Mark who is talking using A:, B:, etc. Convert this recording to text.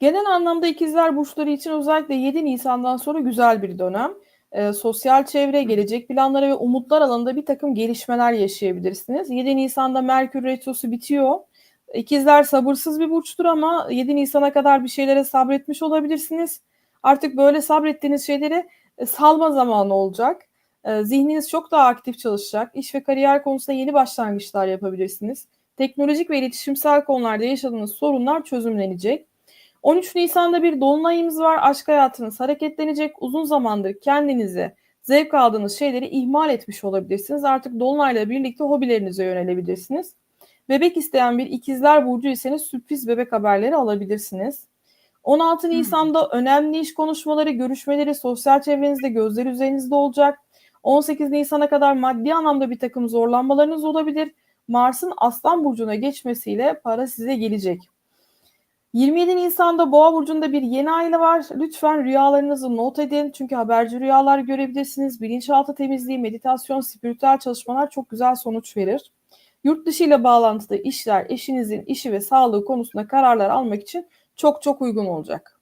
A: Genel anlamda ikizler burçları için özellikle 7 Nisan'dan sonra güzel bir dönem. Eee, sosyal çevre, gelecek planları ve umutlar alanında birtakım gelişmeler yaşayabilirsiniz. 7 Nisan'da Merkür Retrosu bitiyor. İkizler sabırsız bir burçtur ama 7 Nisan'a kadar bir şeylere sabretmiş olabilirsiniz. Artık böyle sabrettiğiniz şeyleri, eee, salma zamanı olacak. Eee, zihniniz çok daha aktif çalışacak. İş ve kariyer konusunda yeni başlangıçlar yapabilirsiniz. Teknolojik ve iletişimsel konularda yaşadığınız sorunlar çözümlenecek. 13 Nisan'da bir dolunayımız var. Aşk hayatınız hareketlenecek. Uzun zamandır kendinize zevk aldığınız şeyleri ihmal etmiş olabilirsiniz. Artık dolunayla birlikte hobilerinize yönelebilirsiniz. Bebek isteyen bir ikizler burcuyseniz sürpriz bebek haberleri alabilirsiniz. 16
B: Hımm.
A: Nisan'da önemli iş konuşmaları, görüşmeleri sosyal çevrenizde, gözler üzerinizde olacak. 18 Nisan'a kadar maddi anlamda birtakım zorlanmalarınız olabilir. Mars'ın Aslan burcuna geçmesiyle para size gelecek. 27 Nisan'da Boğa burcunda bir yeni ay var. Lütfen rüyalarınızı not edin. Çünkü haberci rüyalar görebilirsiniz. Bilinçaltı temizliği, meditasyon, spiritüel çalışmalar çok güzel sonuç verir. Yurt dışı ile bağlantılı işler, eşinizin işi ve sağlığı konusunda kararlar almak için çok çok uygun olacak.